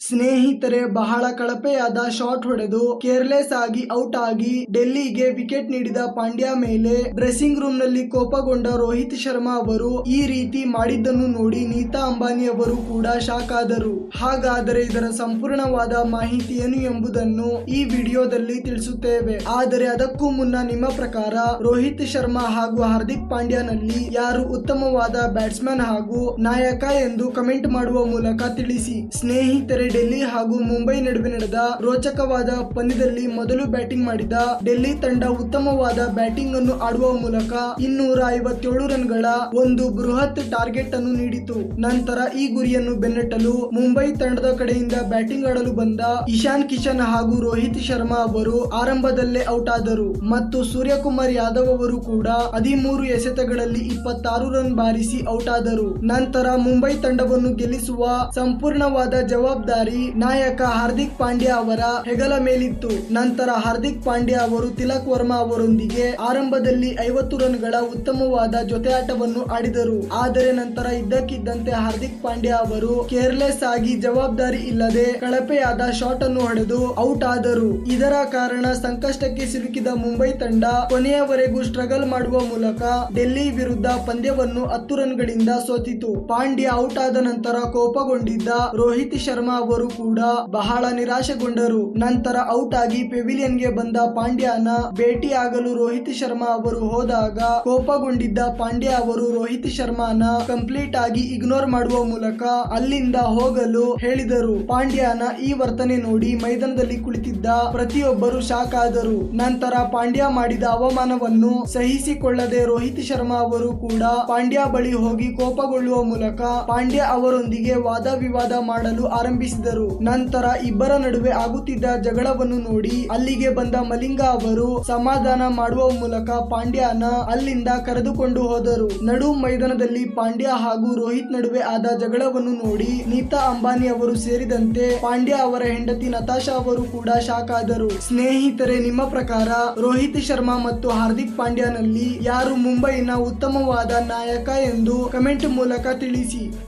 ಸ್ನೇಹಿತರೆ, ಬಹಳ ಕಳಪೆಯಾದ ಶಾಟ್ ಹೊಡೆದು ಕೇರ್ಲೆಸ್ ಆಗಿ ಔಟ್ ಆಗಿ ಡೆಲ್ಲಿಗೆ ವಿಕೆಟ್ ನೀಡಿದ ಪಾಂಡ್ಯ ಮೇಲೆ ಡ್ರೆಸ್ಸಿಂಗ್ ರೂಮ್ನಲ್ಲಿ ಕೋಪಗೊಂಡ ರೋಹಿತ್ ಶರ್ಮಾ ಅವರು ಈ ರೀತಿ ಮಾಡಿದ್ದನ್ನು ನೋಡಿ ನೀತಾ ಅಂಬಾನಿ ಅವರು ಕೂಡ ಶಾಕ್ ಆದರು. ಹಾಗಾದರೆ ಇದರ ಸಂಪೂರ್ಣವಾದ ಮಾಹಿತಿ ಏನು ಎಂಬುದನ್ನು ಈ ವಿಡಿಯೋದಲ್ಲಿ ತಿಳಿಸುತ್ತೇವೆ. ಆದರೆ ಅದಕ್ಕೂ ಮುನ್ನ ನಿಮ್ಮ ಪ್ರಕಾರ ರೋಹಿತ್ ಶರ್ಮಾ ಹಾಗೂ ಹಾರ್ದಿಕ್ ಪಾಂಡ್ಯನಲ್ಲಿ ಯಾರು ಉತ್ತಮವಾದ ಬ್ಯಾಟ್ಸ್ಮನ್ ಹಾಗೂ ನಾಯಕ ಎಂದು ಕಮೆಂಟ್ ಮಾಡುವ ಮೂಲಕ ತಿಳಿಸಿ. ಸ್ನೇಹಿತರೆ ಡೆಲ್ಲಿ ಹಾಗೂ ಮುಂಬೈ ನಡುವೆ ನಡೆದ ರೋಚಕವಾದ ಪಂದ್ಯದಲ್ಲಿ ಮೊದಲು ಬ್ಯಾಟಿಂಗ್ ಮಾಡಿದ ಡೆಲ್ಲಿ ತಂಡ ಉತ್ತಮವಾದ ಬ್ಯಾಟಿಂಗ್ ಅನ್ನು ಆಡುವ ಮೂಲಕ ಇನ್ನೂರ ಐವತ್ತೇಳು ರನ್ಗಳ ಒಂದು ಬೃಹತ್ ಟಾರ್ಗೆಟ್ ಅನ್ನು ನೀಡಿತು. ನಂತರ ಈ ಗುರಿಯನ್ನು ಬೆನ್ನಟ್ಟಲು ಮುಂಬೈ ತಂಡದ ಕಡೆಯಿಂದ ಬ್ಯಾಟಿಂಗ್ ಆಡಲು ಬಂದ ಇಶಾನ್ ಕಿಶನ್ ಹಾಗೂ ರೋಹಿತ್ ಶರ್ಮಾ ಅವರು ಆರಂಭದಲ್ಲೇ ಔಟ್ ಆದರು. ಮತ್ತು ಸೂರ್ಯಕುಮಾರ್ ಯಾದವ್ ಅವರು ಕೂಡ ಹದಿಮೂರು ಎಸೆತಗಳಲ್ಲಿ ಇಪ್ಪತ್ತಾರು ರನ್ ಬಾರಿಸಿ ಔಟ್ ಆದರು. ನಂತರ ಮುಂಬೈ ತಂಡವನ್ನು ಗೆಲ್ಲಿಸುವ ಸಂಪೂರ್ಣವಾದ ಜವಾಬ್ದಾರಿ ನಾಯಕ ಹಾರ್ದಿಕ್ ಪಾಂಡ್ಯ ಅವರ ಹೆಗಲ ಮೇಲಿತ್ತು. ನಂತರ ಹಾರ್ದಿಕ್ ಪಾಂಡ್ಯ ಅವರು ತಿಲಕ್ ವರ್ಮಾ ಅವರೊಂದಿಗೆ ಆರಂಭದಲ್ಲಿ ಐವತ್ತು ರನ್ಗಳ ಉತ್ತಮವಾದ ಜೊತೆಯಾಟವನ್ನು ಆಡಿದರು. ಆದರೆ ನಂತರ ಇದ್ದಕ್ಕಿದ್ದಂತೆ ಹಾರ್ದಿಕ್ ಪಾಂಡ್ಯ ಅವರು ಕೇರ್ಲೆಸ್ ಆಗಿ ಜವಾಬ್ದಾರಿ ಇಲ್ಲದೆ ಕಳಪೆಯಾದ ಶಾಟ್ ಅನ್ನು ಹೊಡೆದು ಔಟ್ ಆದರು. ಇದರ ಕಾರಣ ಸಂಕಷ್ಟಕ್ಕೆ ಸಿಲುಕಿದ ಮುಂಬೈ ತಂಡ ಕೊನೆಯವರೆಗೂ ಸ್ಟ್ರಗಲ್ ಮಾಡುವ ಮೂಲಕ ಡೆಲ್ಲಿ ವಿರುದ್ಧ ಪಂದ್ಯವನ್ನು ಹತ್ತು ರನ್ಗಳಿಂದ ಸೋತಿತು. ಪಾಂಡ್ಯ ಔಟ್ ಆದ ನಂತರ ಕೋಪಗೊಂಡಿದ್ದ ರೋಹಿತ್ ಶರ್ಮಾ ಅವರು ಕೂಡ ಬಹಳ ನಿರಾಶೆಗೊಂಡರು. ನಂತರ ಔಟ್ ಆಗಿ ಪೆವಿಲಿಯನ್ಗೆ ಬಂದ ಪಾಂಡ್ಯನ ಭೇಟಿಯಾಗಲು ರೋಹಿತ್ ಶರ್ಮಾ ಅವರು ಹೋದಾಗ ಕೋಪಗೊಂಡಿದ್ದ ಪಾಂಡ್ಯ ಅವರು ರೋಹಿತ್ ಶರ್ಮಾನ ಕಂಪ್ಲೀಟ್ ಆಗಿ ಇಗ್ನೋರ್ ಮಾಡುವ ಮೂಲಕ ಅಲ್ಲಿಂದ ಹೋಗಲು ಹೇಳಿದರು. ಪಾಂಡ್ಯನ ಈ ವರ್ತನೆ ನೋಡಿ ಮೈದಾನದಲ್ಲಿ ಕುಳಿತಿದ್ದ ಪ್ರತಿಯೊಬ್ಬರು ಶಾಕ್ ಆದರು ನಂತರ ಪಾಂಡ್ಯ ಮಾಡಿದ ಅವಮಾನವನ್ನು ಸಹಿಸಿಕೊಳ್ಳದೆ ರೋಹಿತ್ ಶರ್ಮಾ ಅವರು ಕೂಡ ಪಾಂಡ್ಯ ಬಳಿ ಹೋಗಿ ಕೋಪಗೊಳ್ಳುವ ಮೂಲಕ ಪಾಂಡ್ಯ ಅವರೊಂದಿಗೆ ವಾದ ವಿವಾದ ಮಾಡಲು ಆರಂಭಿಸಿದರು. ನಂತರ ಇಬ್ಬರ ನಡುವೆ ಆಗುತ್ತಿದ್ದ ಜಗಳವನ್ನು ನೋಡಿ ಅಲ್ಲಿಗೆ ಬಂದ ಮಲಿಂಗ ಅವರು ಸಮಾಧಾನ ಮಾಡುವ ಮೂಲಕ ಪಾಂಡ್ಯನ ಅಲ್ಲಿಂದ ಕರೆದುಕೊಂಡು ಹೋದರು. ನಡು ಮೈದಾನದಲ್ಲಿ ಪಾಂಡ್ಯ ಹಾಗೂ ರೋಹಿತ್ ನಡುವೆ ಆದ ಜಗಳವನ್ನು ನೋಡಿ ನೀತಾ ಅಂಬಾನಿ ಅವರು ಸೇರಿದಂತೆ ಪಾಂಡ್ಯ ಅವರ ಹೆಂಡತಿ ನತಾಶಾ ಅವರು ಕೂಡ ಶಾಕ್ ಆದರು. ಸ್ನೇಹಿತರೆ, ನಿಮ್ಮ ಪ್ರಕಾರ ರೋಹಿತ್ ಶರ್ಮಾ ಮತ್ತು ಹಾರ್ದಿಕ್ ಪಾಂಡ್ಯನಲ್ಲಿ ಯಾರು ಮುಂಬೈನ ಉತ್ತಮವಾದ ನಾಯಕ ಎಂದು ಕಮೆಂಟ್ ಮೂಲಕ ತಿಳಿಸಿ.